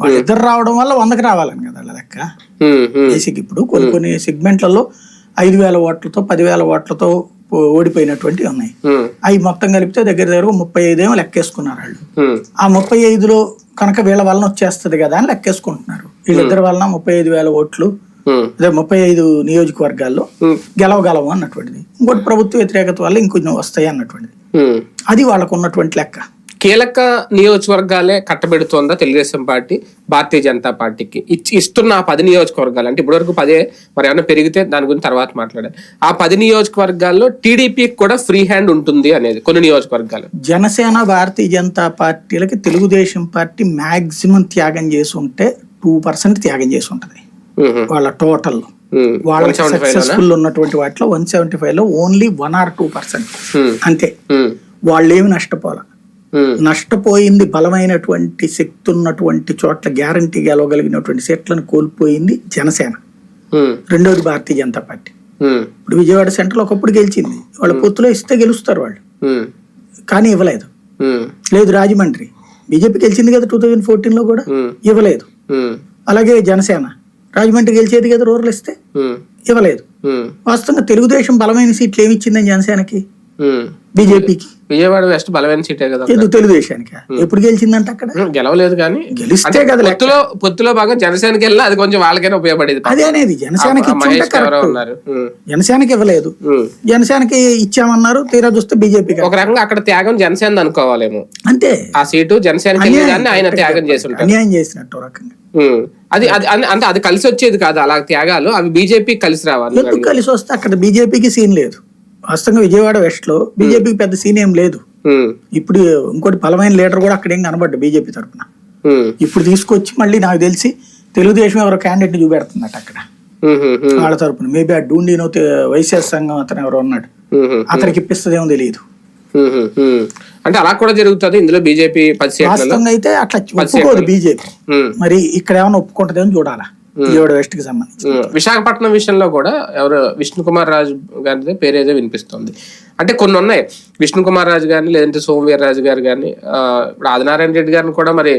వాళ్ళిద్దరు రావడం వల్ల వందకి రావాలని కదా వాళ్ళ లెక్క. బేసిక్ ఇప్పుడు? కొన్ని కొన్ని సెగ్మెంట్లలో ఐదు వేల ఓట్లతో పదివేల ఓట్లతో ఓ- ఓడిపోయినటువంటివి ఉన్నాయి. అవి మొత్తం కలిపితే దగ్గర దగ్గర ముప్పై ఐదేమో లెక్కేసుకున్నారు వాళ్ళు. ఆ ముప్పై ఐదులో కనుక వీళ్ళ వలన వచ్చేస్తది కదా అని లెక్కేసుకుంటున్నారు. వీళ్ళిద్దరి వలన ముప్పై ఐదు వేల ఓట్లు అదే ముప్పై ఐదు నియోజకవర్గాల్లో గెలవగలవు అన్నటువంటిది. ఇంకోటి ప్రభుత్వ వ్యతిరేకత వల్ల ఇంకొంచెం వస్తాయి అన్నటువంటిది. అది వాళ్ళకు ఉన్నటువంటి లెక్క. కీలక నియోజకవర్గాలే కట్టబెడుతోందా తెలుగుదేశం పార్టీ భారతీయ జనతా పార్టీకి? ఇచ్చి ఇస్తున్న ఆ పది నియోజకవర్గాలు అంటే ఇప్పటివరకు పదే మరి ఏమైనా పెరిగితే దాని గురించి తర్వాత మాట్లాడాలి. ఆ పది నియోజకవర్గాల్లో టీడీపీకి కూడా ఫ్రీ హ్యాండ్ ఉంటుంది అనేది కొన్ని నియోజకవర్గాలు. జనసేన భారతీయ జనతా పార్టీలకి తెలుగుదేశం పార్టీ మాక్సిమం త్యాగం చేసి ఉంటే టూ పర్సెంట్ త్యాగం చేసి ఉంటది. వాళ్ళ టోటల్. వాళ్ళ 175 లోనా? సక్సెస్ఫుల్ ఉన్నటువంటి వాటిలో వన్ సెవెంటీ ఫైవ్లో only one or two percent. అంతే. వాళ్ళేమి నష్టపోల. ఉమ్, నష్టపోయింది బలమైనటువంటి శక్తి ఉన్నటువంటి చోట్ల గ్యారంటీ గెలవగలిగినటువంటి సీట్లను కోల్పోయింది జనసేన. ఉమ్, రెండోది భారతీయ జనతా పార్టీ. ఉమ్, ఇప్పుడు విజయవాడ సెంట్రల్ ఒకప్పుడు గెలిచింది. వాళ్ళ పొత్తులో ఇస్తే గెలుస్తారు వాళ్ళు. కానీ ఇవ్వలేదు. లేదు రాజమండ్రి. బీజేపీ గెలిచింది కదా టూ థౌజండ్ ఫోర్టీన్లో కూడా? ఇవ్వలేదు. అలాగే జనసేన. రాజమండ్రి గెలిచేది కదా రూరల్ ఇస్తే? ఇవ్వలేదు. వాస్తవంగా తెలుగుదేశం బలమైన సీట్లు ఏమి ఇచ్చిందని జనసేనకి. బీజేపీకి. విజయవాడ వెస్ట్ బలమైన సీటే కదా ఎందుకు తెలుగుదేశానికి? ఎప్పుడు గెలిచిందంట అక్కడ? గెలవలేదు కానీ గెలిస్తే కదా. పొత్తులో పొత్తులో బాగా జనసేనకి వెళ్ళినా అది కొంచెం వాళ్ళకైనా ఉపయోగపడేది. అదే అనేది జనసేనకి ఉన్నారు. జనసేనకి ఇవ్వలేదు. జనసేనకి ఇచ్చామన్నారు తీరా చూస్తే బీజేపీకి ఒక రకంగా అక్కడ త్యాగం జనసేన అనుకోవాలేమో. అంతే. ఆ సీటు జనసేనకి వెళ్ళి ఆయన త్యాగం చేసి ఉంటారు అన్యాయం చేసినట్టు రకంగా. అది అది అంటే అది కలిసి వచ్చేది కాదు అలా త్యాగాలు అవి బీజేపీ కలిసి రావాలి ఎందుకు కలిసి వస్తే అక్కడ బీజేపీకి సీన్ లేదు? వాస్తవంగా విజయవాడ వెస్ట్లో బీజేపీకి పెద్ద సీన్ ఏం లేదు. ఉమ్, ఇప్పుడు ఇంకోటి బలమైన లీడర్ కూడా అక్కడ ఏం కనబడ్డు బీజేపీ తరఫున ఉమ్, ఇప్పుడు తీసుకొచ్చి మళ్ళీ నాకు తెలిసి తెలుగుదేశం ఎవరో క్యాండిడేట్ చూపెడుతుందట అక్కడ. వాళ్ళ తరపున. మేబీ ఆ డూండినో వైశ్యాస్ సంఘం అతను ఎవరో ఉన్నాడు. అతనికి ఇప్పిస్తుందేమో తెలియదు. అంటే అలా కూడా జరుగుతుంది ఇందులో బీజేపీ అయితే అట్లా ఒప్పుకోదు బీజేపీ. మరి ఇక్కడ ఏమైనా ఒప్పుకుంటుందేమో చూడాలా. విజయవాడ వెస్ట్కి సంబంధించి. విశాఖపట్నం విషయంలో కూడా ఎవరు విష్ణు కుమార్ రాజు గారి పేరు ఏదో వినిపిస్తుంది. అంటే కొన్ని ఉన్నాయి. విష్ణు కుమార్ రాజు గారిని లేదంటే సోమవీర్ రాజు గారు కానీ ఇప్పుడు ఆదినారాయణ రెడ్డి గారిని కూడా మరి